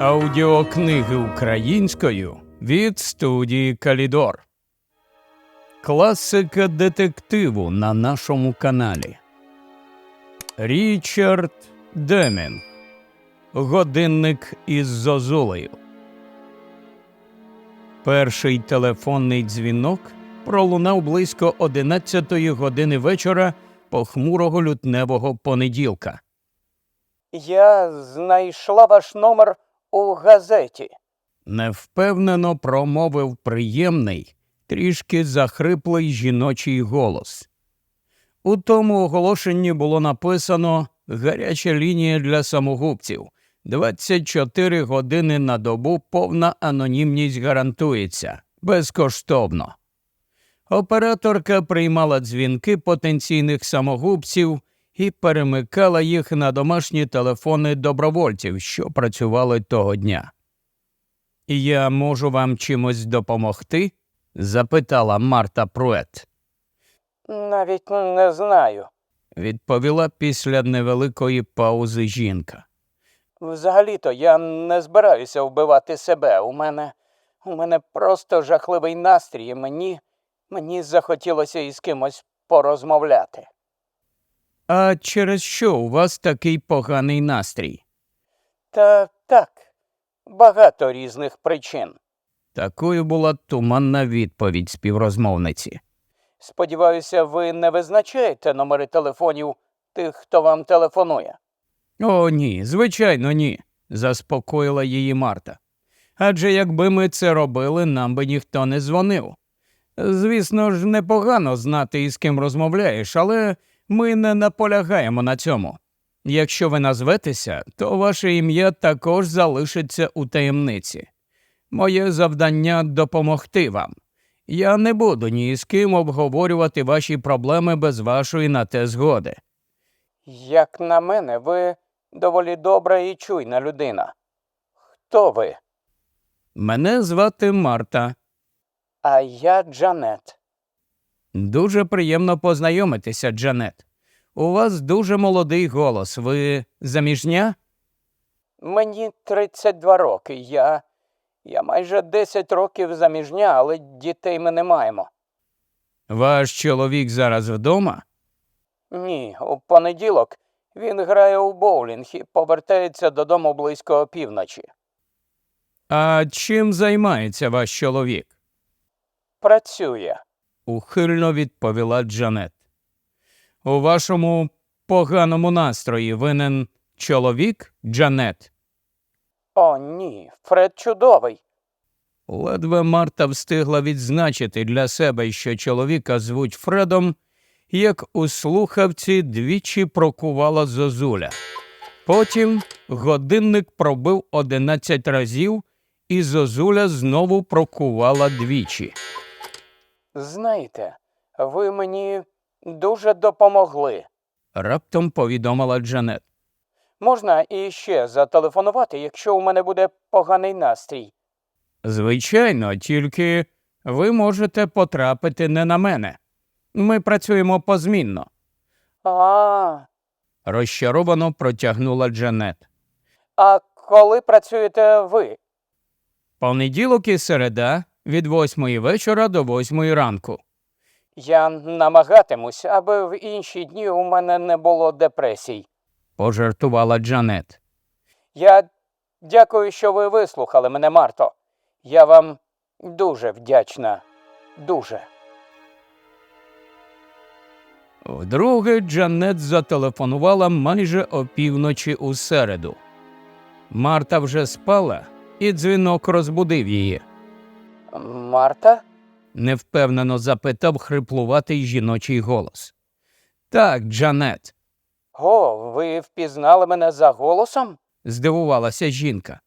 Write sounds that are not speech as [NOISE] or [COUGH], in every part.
Аудіокниги українською від студії Калідор. Класика детективу на нашому каналі. Річард Демінг. Годинник із зозулею. Перший телефонний дзвінок пролунав близько 11 години вечора похмурого лютневого понеділка. Я знайшла ваш номер у газеті. Невпевнено промовив приємний, трішки захриплий жіночий голос. У тому оголошенні було написано гаряча лінія для самогубців. 24 години на добу повна анонімність гарантується безкоштовно. Операторка приймала дзвінки потенційних самогубців і перемикала їх на домашні телефони добровольців, що працювали того дня. Я можу вам чимось допомогти? запитала Марта Прует. Навіть не знаю. Відповіла після невеликої паузи жінка. Взагалі-то я не збираюся вбивати себе. У мене у мене просто жахливий настрій. і Мені мені захотілося із кимось порозмовляти. А через що у вас такий поганий настрій? Та так, багато різних причин. Такою була туманна відповідь співрозмовниці. Сподіваюся, ви не визначаєте номери телефонів тих, хто вам телефонує. О, ні, звичайно, ні, заспокоїла її Марта. Адже якби ми це робили, нам би ніхто не дзвонив. Звісно ж, непогано знати, із ким розмовляєш, але ми не наполягаємо на цьому. Якщо ви назветеся, то ваше ім'я також залишиться у таємниці. Моє завдання допомогти вам. Я не буду ні з ким обговорювати ваші проблеми без вашої на те згоди. Як на мене, ви доволі добра і чуйна людина. Хто ви? Мене звати Марта. А я Джанет. Дуже приємно познайомитися, Джанет. У вас дуже молодий голос. Ви заміжня? Мені 32 роки. Я. Я майже 10 років заміжня, але дітей ми не маємо. Ваш чоловік зараз вдома? Ні, у понеділок він грає у боулінг і повертається додому близько опівночі. А чим займається ваш чоловік? Працює. Ухильно відповіла Джанет. У вашому поганому настрої винен чоловік Джанет. О, ні, Фред чудовий. Ледве Марта встигла відзначити для себе, що чоловіка звуть Фредом, як у слухавці двічі прокувала зозуля. Потім годинник пробив одинадцять разів, і зозуля знову прокувала двічі. Знаєте, ви мені дуже допомогли. Раптом повідомила Джанет. Можна іще зателефонувати, якщо у мене буде поганий настрій. Звичайно, тільки ви можете потрапити не на мене. Ми працюємо позмінно, А, розчаровано протягнула Джанет. а коли працюєте ви? Понеділок і середа від восьмої вечора до восьмої ранку. Я намагатимусь, аби в інші дні у мене не було депресій. пожартувала Джанет. Я дякую, що ви вислухали мене, Марто. Я вам дуже вдячна. Дуже. Вдруге Джанет зателефонувала майже опівночі у середу. Марта вже спала, і дзвінок розбудив її. Марта? невпевнено запитав хриплуватий жіночий голос. Так, Джанет, О, ви впізнали мене за голосом? здивувалася жінка.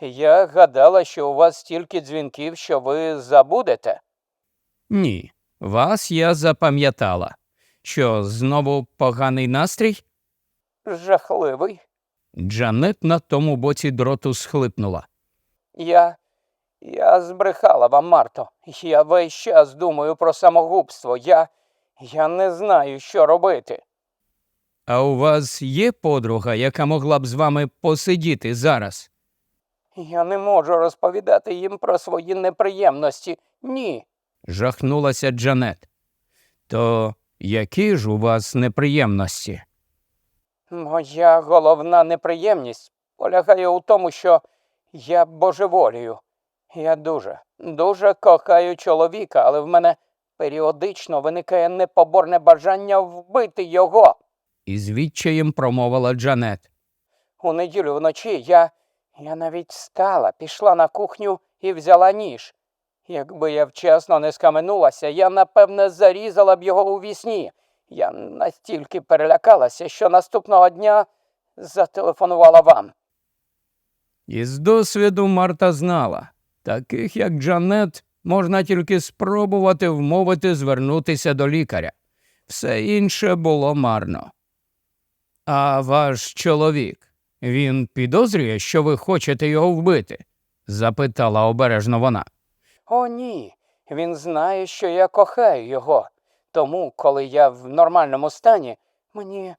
Я гадала, що у вас стільки дзвінків, що ви забудете. Ні, вас я запам'ятала. Що, знову поганий настрій? Жахливий. Джанет на тому боці дроту схлипнула. Я. Я збрехала вам, Марто. Я весь час думаю про самогубство. Я. Я не знаю, що робити. А у вас є подруга, яка могла б з вами посидіти зараз? Я не можу розповідати їм про свої неприємності. Ні. жахнулася Джанет. То які ж у вас неприємності? Моя головна неприємність полягає у тому, що я божеволію. Я дуже, дуже кохаю чоловіка, але в мене періодично виникає непоборне бажання вбити його. із відчаєм промовила Джанет. У неділю вночі я. я навіть стала, пішла на кухню і взяла ніж. Якби я вчасно не скаменулася, я напевне зарізала б його у вісні. Я настільки перелякалася, що наступного дня зателефонувала вам. Із досвіду Марта знала, таких як Джанет можна тільки спробувати вмовити звернутися до лікаря. Все інше було марно. А ваш чоловік, він підозрює, що ви хочете його вбити? запитала обережно вона. О, ні. Він знає, що я кохаю його. Тому, коли я в нормальному стані, мені.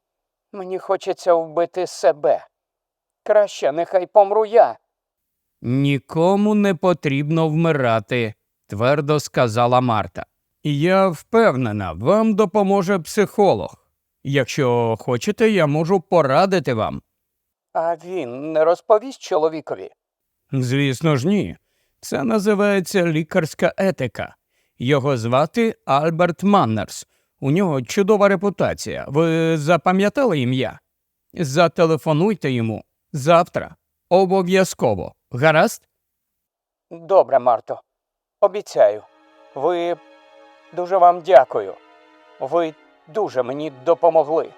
мені хочеться вбити себе. Краще нехай помру я. Нікому не потрібно вмирати, твердо сказала Марта. Я впевнена, вам допоможе психолог. Якщо хочете, я можу порадити вам. А він не розповість чоловікові. Звісно ж, ні. Це називається лікарська етика. Його звати Альберт Маннерс. У нього чудова репутація. Ви запам'ятали ім'я? Зателефонуйте йому завтра. Обов'язково. Гаразд? Добре, Марто. Обіцяю. Ви дуже вам дякую. Ви дуже мені допомогли.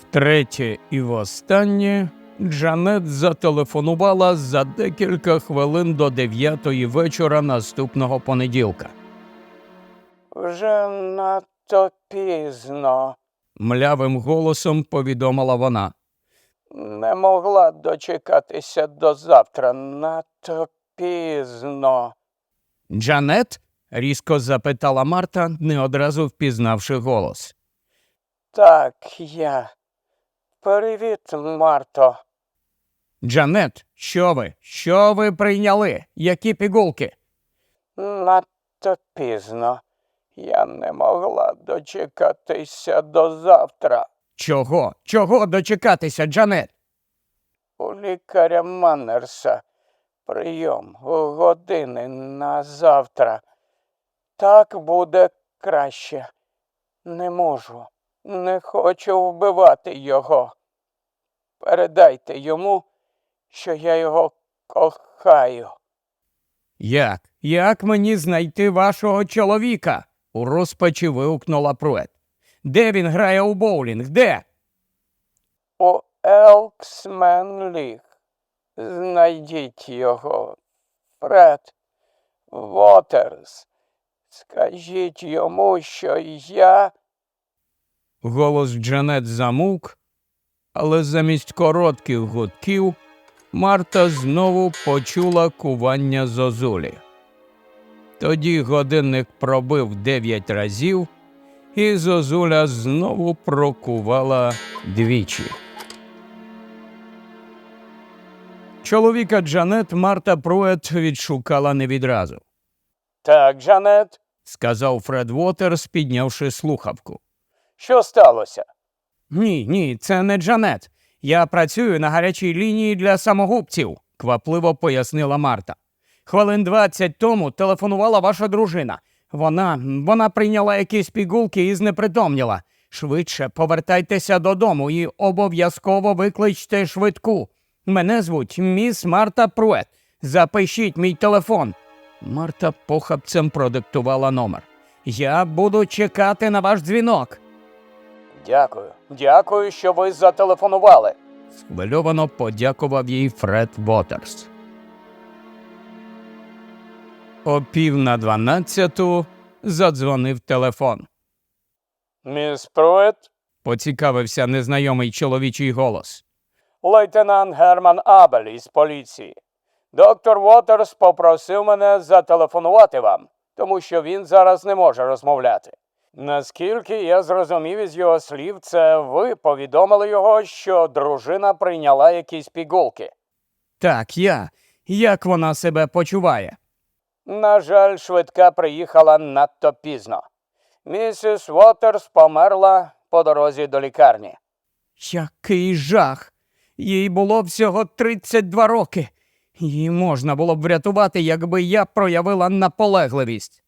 Втретє і востаннє Джанет зателефонувала за декілька хвилин до дев'ятої вечора наступного понеділка. Вже надто пізно. Млявим голосом повідомила вона. Не могла дочекатися до завтра. Надто пізно. Джанет? різко запитала Марта, не одразу впізнавши голос. Так, я. Привіт, Марто. Джанет, що ви? Що ви прийняли? Які пігулки? Надто пізно. Я не могла дочекатися до завтра. Чого? Чого дочекатися, Джанет? У лікаря Маннерса прийом години на завтра. Так буде краще. Не можу, не хочу вбивати його. Передайте йому, що я його кохаю. Як? Як мені знайти вашого чоловіка? у розпачі вигукнула Прует. Де він грає у боулінг? Де? У Елксмен Ліг. Знайдіть його. Фред Вотерс. Скажіть йому, що я. Голос Джанет замовк, але замість коротких гудків Марта знову почула кування зозулі. Тоді годинник пробив дев'ять разів, і зозуля знову прокувала двічі. Чоловіка Джанет Марта Прует відшукала не відразу, Так, Джанет, сказав Фред Уотерс, піднявши слухавку. що сталося? Ні, ні, це не Джанет. Я працюю на гарячій лінії для самогубців, квапливо пояснила Марта. Хвилин двадцять тому телефонувала ваша дружина. Вона вона прийняла якісь пігулки і знепритомніла. Швидше повертайтеся додому і обов'язково викличте швидку. Мене звуть міс Марта Прует. Запишіть мій телефон. Марта похапцем продиктувала номер. Я буду чекати на ваш дзвінок. Дякую. Дякую, що ви зателефонували. Схвильовано подякував їй Фред Вотерс. О пів на дванадцяту задзвонив телефон. Міс Прует, Поцікавився незнайомий чоловічий голос. лейтенант Герман Абель із поліції. Доктор Уотерс попросив мене зателефонувати вам, тому що він зараз не може розмовляти. Наскільки я зрозумів із його слів, це ви повідомили його, що дружина прийняла якісь пігулки. Так, я. Як вона себе почуває? На жаль, швидка приїхала надто пізно. Місіс Уотерс померла по дорозі до лікарні. Який жах. Їй було всього 32 роки. Її можна було б врятувати, якби я проявила наполегливість,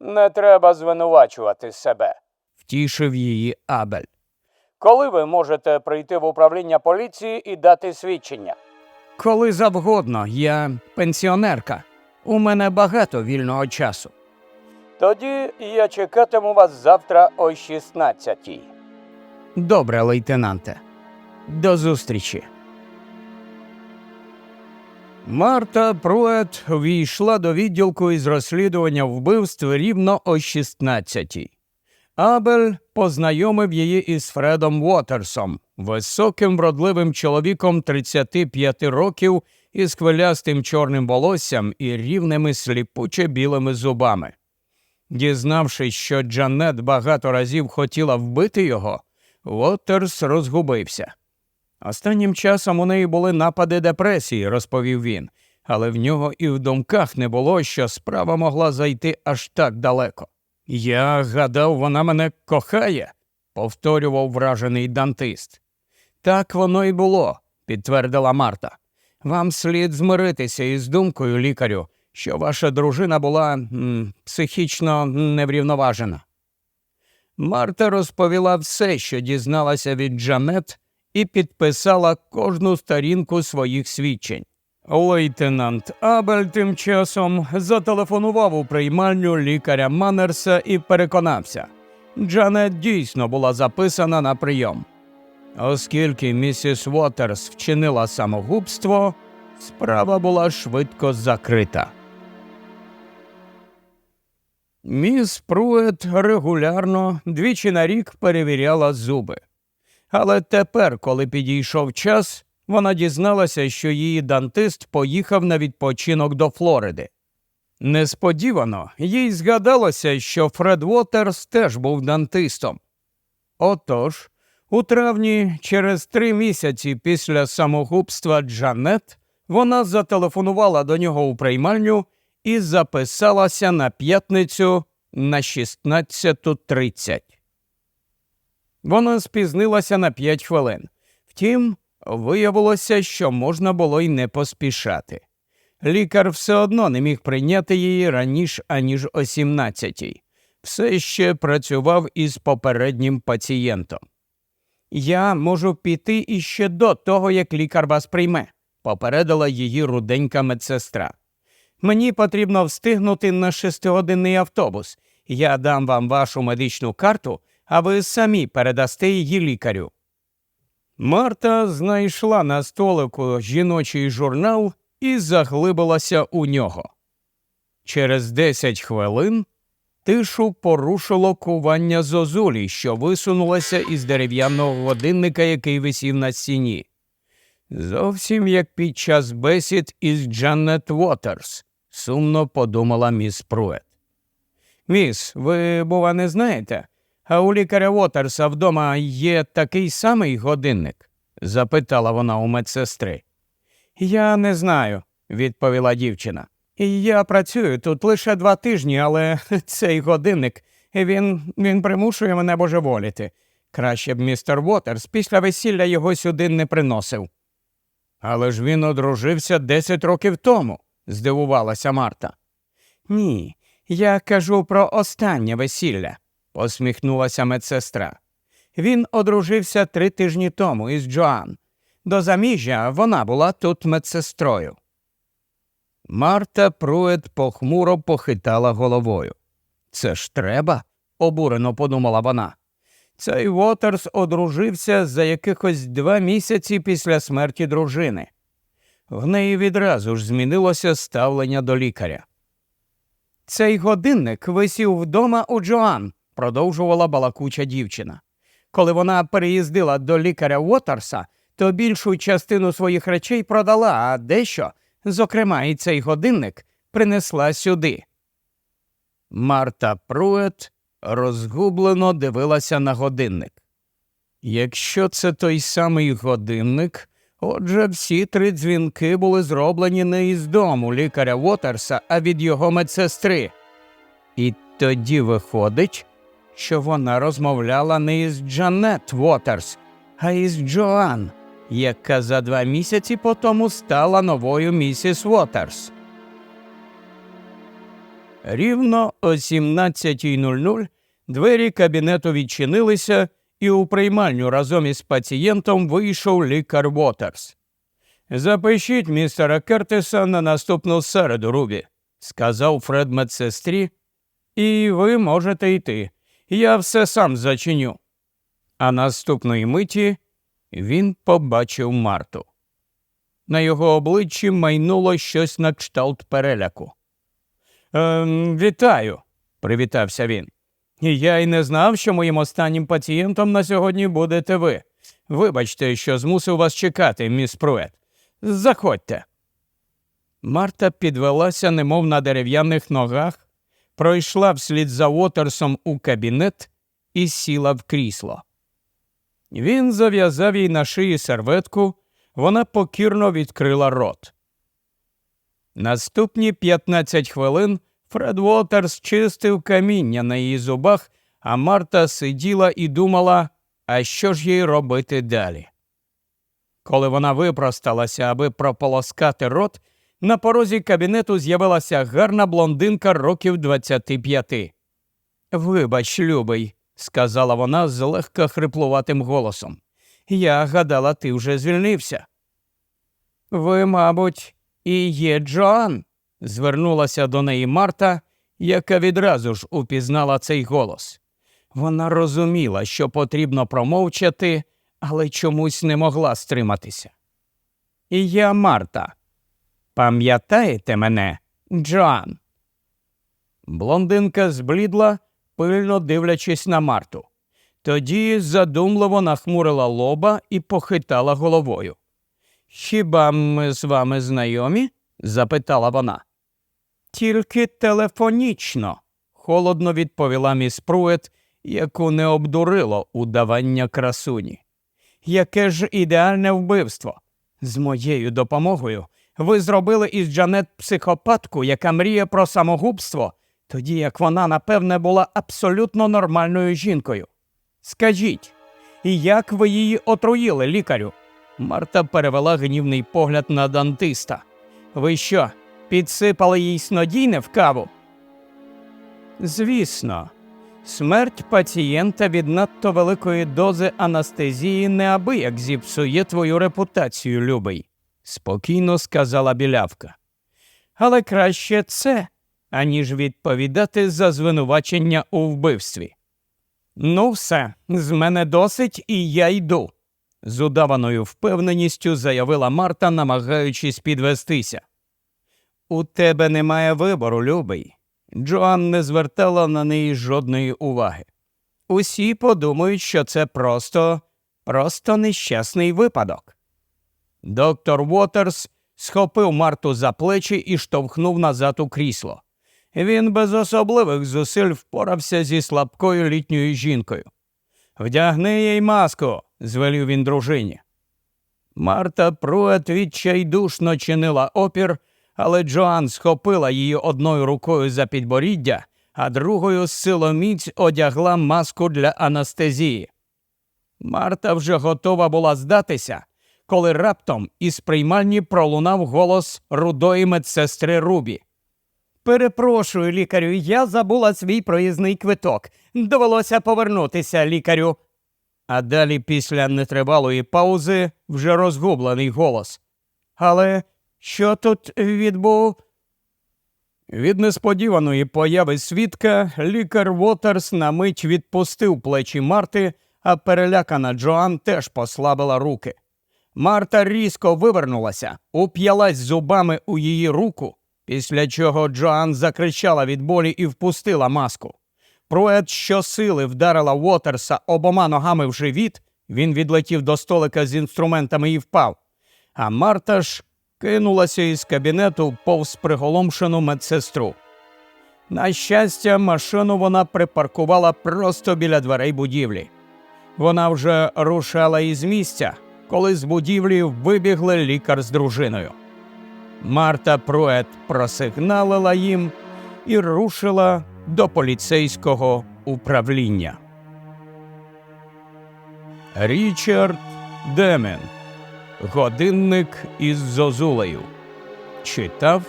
Не треба звинувачувати себе. втішив її Абель. Коли ви можете прийти в управління поліції і дати свідчення? Коли завгодно, я пенсіонерка. У мене багато вільного часу. Тоді я чекатиму вас завтра о 16-й. Добре, лейтенанте. До зустрічі. Марта Прует війшла до відділку із розслідування вбивств рівно о 16-й. Абель познайомив її із Фредом Уотерсом, високим вродливим чоловіком 35 років із хвилястим чорним волоссям і рівними сліпуче білими зубами. Дізнавшись, що Джанет багато разів хотіла вбити його, Уотерс розгубився. Останнім часом у неї були напади депресії, розповів він, але в нього і в думках не було, що справа могла зайти аж так далеко. Я гадав, вона мене кохає, повторював вражений дантист. Так воно й було, підтвердила Марта. Вам слід змиритися із думкою, лікарю, що ваша дружина була м, психічно неврівноважена. Марта розповіла все, що дізналася від Джанет, і підписала кожну сторінку своїх свідчень. Лейтенант Абель тим часом зателефонував у приймальню лікаря Маннерса і переконався, Джанет дійсно була записана на прийом. Оскільки місіс Уотерс вчинила самогубство, справа була швидко закрита. Міс Прует регулярно двічі на рік перевіряла зуби. Але тепер, коли підійшов час, вона дізналася, що її дантист поїхав на відпочинок до Флориди. Несподівано їй згадалося, що Фред Уотерс теж був дантистом. Отож, у травні, через три місяці після самогубства Джанет, вона зателефонувала до нього у приймальню і записалася на п'ятницю на 16.30. Вона спізнилася на п'ять хвилин. Втім, виявилося, що можна було й не поспішати. Лікар все одно не міг прийняти її раніше, аніж о 17-й. Все ще працював із попереднім пацієнтом. Я можу піти іще до того, як лікар вас прийме, попередила її руденька медсестра. Мені потрібно встигнути на шестигодинний автобус. Я дам вам вашу медичну карту, а ви самі передасте її лікарю. Марта знайшла на столику жіночий журнал і заглибилася у нього. Через десять хвилин тишу порушило кування зозулі, що висунулася із дерев'яного годинника, який висів на стіні. Зовсім як під час бесід із Джанет Уотерс, сумно подумала міс Прует. Міс, ви, бува, не знаєте, а у лікаря Уотерса вдома є такий самий годинник? запитала вона у медсестри. Я не знаю, відповіла дівчина. Я працюю тут лише два тижні, але [LAUGHS] цей годинник він, він примушує мене божеволіти. Краще б містер Уотерс після весілля його сюди не приносив. Але ж він одружився десять років тому, здивувалася Марта. Ні, я кажу про останнє весілля, посміхнулася медсестра. Він одружився три тижні тому із Джоан. До заміжжя вона була тут медсестрою. Марта Прует похмуро похитала головою. Це ж треба, обурено подумала вона. Цей Уотерс одружився за якихось два місяці після смерті дружини. В неї відразу ж змінилося ставлення до лікаря. Цей годинник висів вдома у Джоан, продовжувала балакуча дівчина. Коли вона переїздила до лікаря Уотерса, то більшу частину своїх речей продала, а дещо, зокрема і цей годинник, принесла сюди. Марта Прует розгублено дивилася на годинник. Якщо це той самий годинник, отже, всі три дзвінки були зроблені не із дому лікаря Уотерса, а від його медсестри. І тоді виходить, що вона розмовляла не із Джанет Уотерс, а із Джоан, яка за два місяці по тому стала новою місіс Уотерс. Рівно о 17.00 двері кабінету відчинилися, і у приймальню разом із пацієнтом вийшов лікар Уотерс. Запишіть містера Кертиса на наступну середу, Рубі, сказав Фред медсестрі, і ви можете йти. Я все сам зачиню. А наступної миті він побачив Марту. На його обличчі майнуло щось на кшталт переляку. Ем, вітаю, привітався він. Я й не знав, що моїм останнім пацієнтом на сьогодні будете ви. Вибачте, що змусив вас чекати, міс Прует. Заходьте. Марта підвелася, немов на дерев'яних ногах, пройшла вслід за Уотерсом у кабінет і сіла в крісло. Він зав'язав їй на шиї серветку, вона покірно відкрила рот. Наступні 15 хвилин Фред Уотерс чистив каміння на її зубах, а Марта сиділа і думала, а що ж їй робити далі. Коли вона випросталася, аби прополоскати рот, на порозі кабінету з'явилася гарна блондинка років 25. Вибач, любий, сказала вона з легко хриплуватим голосом. Я гадала, ти вже звільнився. Ви, мабуть, і є Джоан, звернулася до неї Марта, яка відразу ж упізнала цей голос. Вона розуміла, що потрібно промовчати, але чомусь не могла стриматися. І я Марта. Пам'ятаєте мене, Джоан? Блондинка зблідла, пильно дивлячись на Марту. Тоді задумливо нахмурила лоба і похитала головою. Хіба ми з вами знайомі? запитала вона. Тільки телефонічно, холодно відповіла міс Прует, яку не обдурило удавання красуні. Яке ж ідеальне вбивство? З моєю допомогою ви зробили із Джанет психопатку, яка мріє про самогубство, тоді як вона, напевне, була абсолютно нормальною жінкою. Скажіть, і як ви її отруїли, лікарю? Марта перевела гнівний погляд на дантиста. Ви що, підсипали їй снодійне в каву? Звісно, смерть пацієнта від надто великої дози анестезії неабияк зіпсує твою репутацію, любий, спокійно сказала білявка. Але краще це, аніж відповідати за звинувачення у вбивстві. Ну, все, з мене досить, і я йду, з удаваною впевненістю заявила Марта, намагаючись підвестися. У тебе немає вибору, любий. Джоан не звертала на неї жодної уваги. Усі подумають, що це просто, просто нещасний випадок. Доктор Уотерс схопив Марту за плечі і штовхнув назад у крісло. Він без особливих зусиль впорався зі слабкою літньою жінкою. Вдягни їй маску, звелів він дружині. Марта Прует відчайдушно чинила опір, але Джоан схопила її одною рукою за підборіддя, а другою силоміць одягла маску для анестезії. Марта вже готова була здатися, коли раптом із приймальні пролунав голос рудої медсестри Рубі. Перепрошую, лікарю, я забула свій проїзний квиток. Довелося повернутися, лікарю. А далі, після нетривалої паузи, вже розгублений голос. Але що тут відбув? Від несподіваної появи свідка лікар Уотерс на мить відпустив плечі Марти, а перелякана Джоан теж послабила руки. Марта різко вивернулася, уп'ялась зубами у її руку, після чого Джоан закричала від болі і впустила маску. Прует щосили вдарила Уотерса обома ногами в живіт, він відлетів до столика з інструментами і впав. А Марта ж кинулася із кабінету повз приголомшену медсестру. На щастя, машину вона припаркувала просто біля дверей будівлі. Вона вже рушала із місця, коли з будівлі вибігли лікар з дружиною. Марта Прует просигналила їм і рушила до поліцейського управління. Річард Демен. Годинник із Зозулею. Читав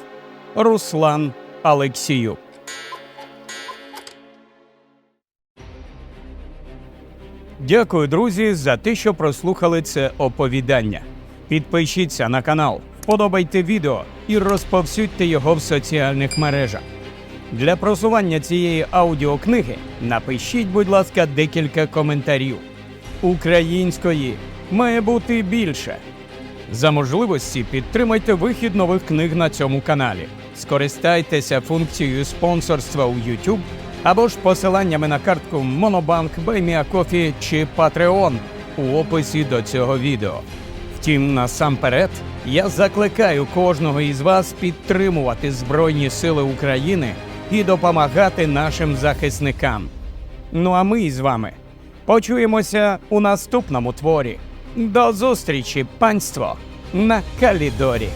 Руслан Алексіюк. Дякую, друзі, за те, що прослухали це оповідання. Підпишіться на канал, вподобайте відео і розповсюдьте його в соціальних мережах. Для просування цієї аудіокниги напишіть, будь ласка, декілька коментарів. Української має бути більше. За можливості підтримайте вихід нових книг на цьому каналі. Скористайтеся функцією спонсорства у YouTube або ж посиланнями на картку Monobank, BuyMeACoffee чи Patreon у описі до цього відео. Втім, насамперед, я закликаю кожного із вас підтримувати Збройні Сили України і допомагати нашим захисникам. Ну а ми з вами почуємося у наступному творі. До зустрічі, панство, на Калідорі.